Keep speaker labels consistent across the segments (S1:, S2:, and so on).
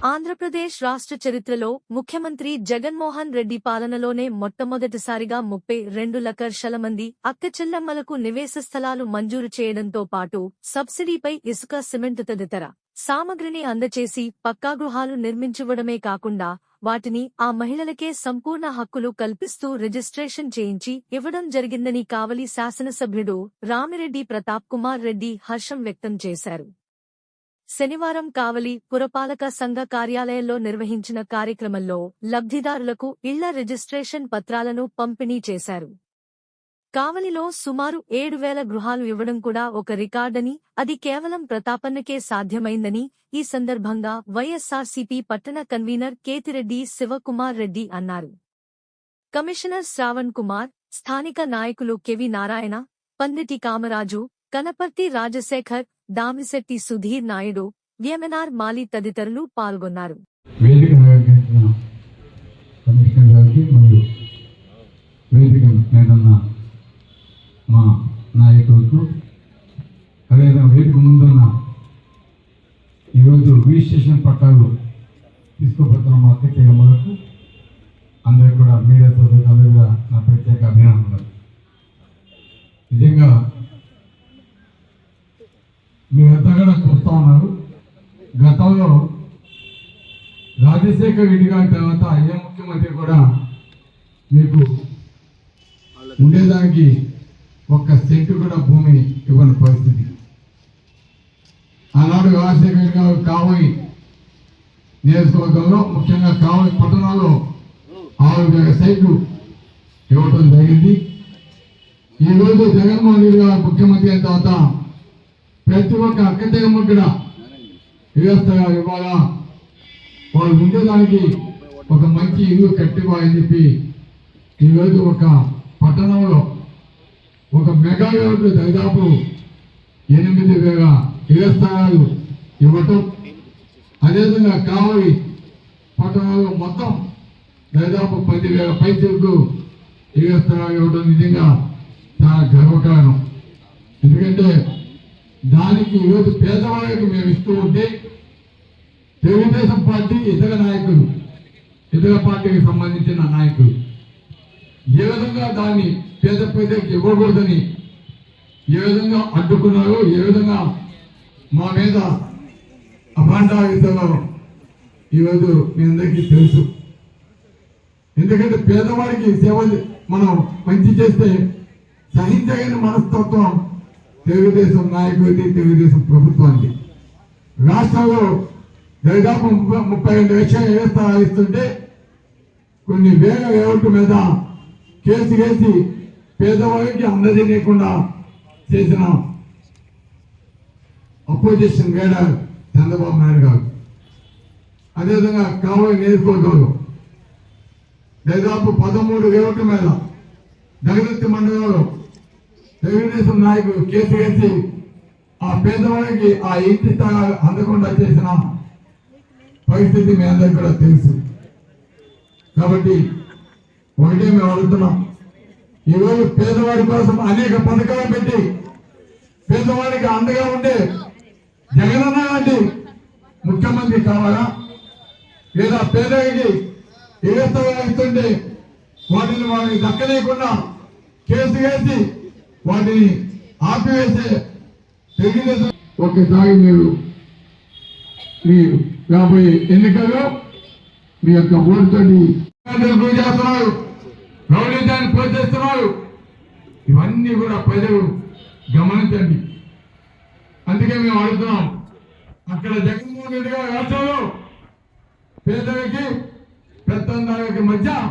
S1: ఆంధ్రప్రదేశ్ రాష్ట్ర చరిత్రలో ముఖ్యమంత్రి జగన్మోహన్ రెడ్డి పాలనలోనే మొట్టమొదటిసారిగా ముప్పై రెండు లక్షల మంది అక్కచెల్లమ్మలకు నివేశ స్థలాలు మంజూరు చేయడంతో పాటు సబ్సిడీపై ఇసుక సిమెంట్ తదితర సామగ్రిని అందచేసి పక్కా గృహాలు నిర్మించివ్వడమే కాకుండా వాటిని ఆ మహిళలకే సంపూర్ణ హక్కులు కల్పిస్తూ రిజిస్ట్రేషన్ చేయించి ఇవ్వడం జరిగిందని కావలి శాసనసభ్యుడు రామిరెడ్డి ప్రతాప్ కుమార్ రెడ్డి హర్షం వ్యక్తం చేశారు. శనివారం కావలి పురపాలక సంఘ కార్యాలయంలో నిర్వహించిన కార్యక్రమంలో లబ్ధిదారులకు ఇళ్ళ రిజిస్ట్రేషన్ పత్రాలను పంపిణీ చేశారు. కావలిలో సుమారు ఏడు వేల గృహాలు ఇవ్వడం కూడా ఒక రికార్డని అది కేవలం ప్రతాపన్నకే సాధ్యమైందని ఈ సందర్భంగా వైఎస్సార్సీపీ పట్టణ కన్వీనర్ కేతిరెడ్డి శివకుమార్ రెడ్డి అన్నారు. కమిషనర్ శ్రావణ్ కుమార్ స్థానిక నాయకులు కెవి నారాయణ పందిటి కామరాజు కనపర్తి రాజశేఖర్ దామిశెట్టి సుధీర్ నాయుడు వ్యమనార్ మాలి తదితరులు పాల్గొన్నారు.
S2: మా నాయకులకు అదేవిధంగా వేదిక ముందున్న ఈరోజు రిజిస్ట్రేషన్ పట్టాలు తీసుకోబోతున్న మా అక్కయ్యమ్మలకు అందరూ కూడా మీడియా సోదరులకు అందరూ కూడా నా ప్రత్యేక అభినందనలు నిజంగా మీరంతా కూడా చూస్తూ ఉన్నారు గతంలో రాజశేఖర్ రెడ్డి గారి తర్వాత ఏ ముఖ్యమంత్రి కూడా మీకు ఉండేదానికి ఒక్క సెంటు కూడా భూమి ఇవ్వని పరిస్థితి. ఆనాడు రాజశేఖర రెడ్డి గారు కావోయి నియోజకవర్గంలో ముఖ్యంగా కావోయి పట్టణంలో ఆరు వేల సైట్లు ఇవ్వటం జరిగింది. ఈరోజు జగన్మోహన్ రెడ్డి గారు ముఖ్యమంత్రి అయిన తర్వాత ప్రతి ఒక్క అక్కతేమ్మ కూడా వ్యవస్థగా ఇవ్వాలా? వాళ్ళు ఉండేదానికి ఒక మంచి ఇల్లు కట్టివ్వాలని చెప్పి ఈరోజు ఒక పట్టణంలో ఒక మెగా రోడ్డు దాదాపు ఎనిమిది వేల ఇళ్ళ స్థలాలు ఇవ్వటం అదేవిధంగా కావలి పట్టణంలో మొత్తం దాదాపు పది వేల పైచలకు ఇళ్ళ స్థలాలు ఇవ్వడం నిజంగా చాలా గర్వకారణం. ఎందుకంటే దానికి ఈరోజు పేదవాళ్ళకి మేము ఇస్తూ ఉంటే తెలుగుదేశం పార్టీ ఇతర నాయకులు ఇతర పార్టీకి సంబంధించిన నాయకులు. ఏ విధంగా దాన్ని పేద ప్రజలకు ఇవ్వకూడదని ఏ విధంగా అడ్డుకున్నారో ఏ విధంగా మా మీద అభాండాయుతలో ఈరోజు మీ అందరికీ తెలుసు. ఎందుకంటే పేదవాడికి సేవ మనం మంచి చేస్తే సహించగని మనస్తత్వం తెలుగుదేశం నాయకుడిది తెలుగుదేశం ప్రభుత్వానికి రాష్ట్రంలో దాదాపు ముప్పై ముప్పై రెండు లక్షల వ్యవస్థ ఇస్తుంటే కొన్ని వేల ఓట్ల మీద కేసు వేసి పేదవాళ్ళకి అందజేయకుండా చేసిన అపోజిషన్ లీడర్ చంద్రబాబు నాయుడు గారు. అదేవిధంగా కావలి నియోజకవర్గంలో దాదాపు పదమూడు ఓట్ల మీద దగదత్తి మండలంలో తెలుగుదేశం నాయకులు కేసు వేసి ఆ పేదవాడికి ఆ ఇంటి అందకుండా చేసిన పరిస్థితి మీ అందరికి కూడా తెలుసు. కాబట్టి ఒకటే మేము అడుగుతున్నాం. ఈరోజు పేదవాడి కోసం అనేక పథకాలు పెట్టి పేదవాడికి అండగా ఉండే జగనన్న లాంటి ముఖ్యమంత్రి కావాలా? లేదా పేదవాడికి ఏ వాటిని వాడిని దక్కలేకుండా కేసు వేసి వాటిని ఆపివేసే తెలుగుదేశం ఒకసారి మీరు మీరు రాబోయే ఎన్నికల్లో మీ యొక్క ఓటుతోటి చేస్తున్నారు. రౌడీజాన్ని పోషిస్తున్నారు. ఇవన్నీ కూడా ప్రజలు గమనించండి. అందుకే మేము అడుగుతున్నాం. అక్కడ జగన్మోహన్ రెడ్డి గారి రాష్ట్రంలో పేదలకి పెత్తందారులకి మధ్య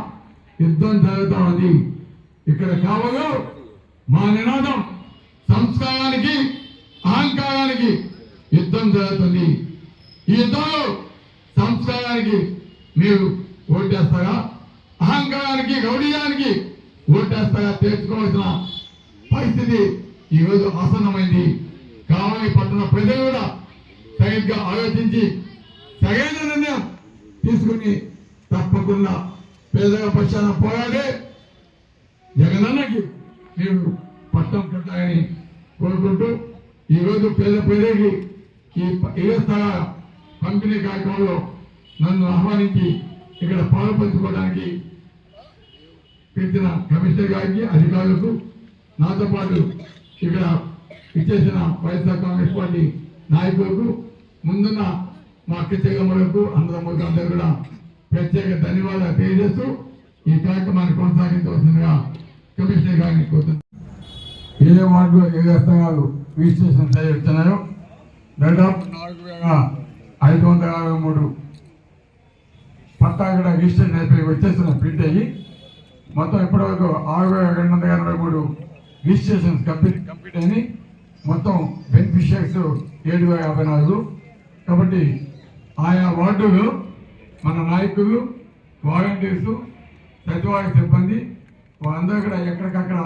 S2: యుద్ధం జరుగుతా ఉంది. ఇక్కడ కావలో మా నినాదం సంస్కారానికి అహంకారానికి యుద్ధం జరుగుతుంది. ఈ యుద్ధంలో సంస్కారానికి మీరు ఓటేస్తారా? అహంకారానికి గౌడీయానికి ఓటేస్తారా? తెలుసుకోవాల్సిన పరిస్థితి ఈరోజు ఆసన్నమైంది. కావలి పట్టణ ప్రజలు కూడా సరిగ్గా ఆలోచించి సరైన నిర్ణయం తీసుకుని తప్పకుండా పేదల పక్షాన పోరాడే జగనన్నకి మీరు పట్టం కట్టాలని కోరుకుంటూ ఈరోజు పేద ప్రజలకి ఈ ప- పంపిణీ కార్యక్రమంలో నన్ను ఆహ్వానించి ఇక్కడ పాలు పంచుకోవడానికి పిలిచిన కమిషనర్ గారికి అధికారులకు నాతో పాటు ఇక్కడ ఇచ్చేసిన వైఎస్ఆర్ కాంగ్రెస్ పార్టీ నాయకులకు ముందున్న మా అక్క చెగమ్మలకు అందరమ్మలకు అందరూ కూడా ప్రత్యేక ధన్యవాదాలు తెలియజేస్తూ ఈ కార్యక్రమాన్ని కొనసాగించవలసిందిగా కమిషనర్ గారిని కోరుతున్నాను. ఏ వార్డు ఏ రస్తాలు రిజిస్ట్రేషన్ చేయవచ్చున్నాయో దాదాపు నాలుగు వేల ఐదు వందల అరవై మూడు పట్టా కూడా రిజిస్ట్రేషన్ అయిపోయి వచ్చేస్తున్నాయి ప్రింట్ అయ్యి మొత్తం ఇప్పటివరకు ఆరు వేల రెండు వందల ఎనభై మూడు రిజిస్ట్రేషన్స్ కంప్లీట్ కంప్లీట్ అయినాయి. మొత్తం బెనిఫిషియర్స్ ఏడు వేల యాభై నాలుగు. కాబట్టి ఆయా వార్డులు మన నాయకులు వాలంటీర్సు సచివాలయ సిబ్బంది వాళ్ళందరూ కూడా ఎక్కడికక్కడ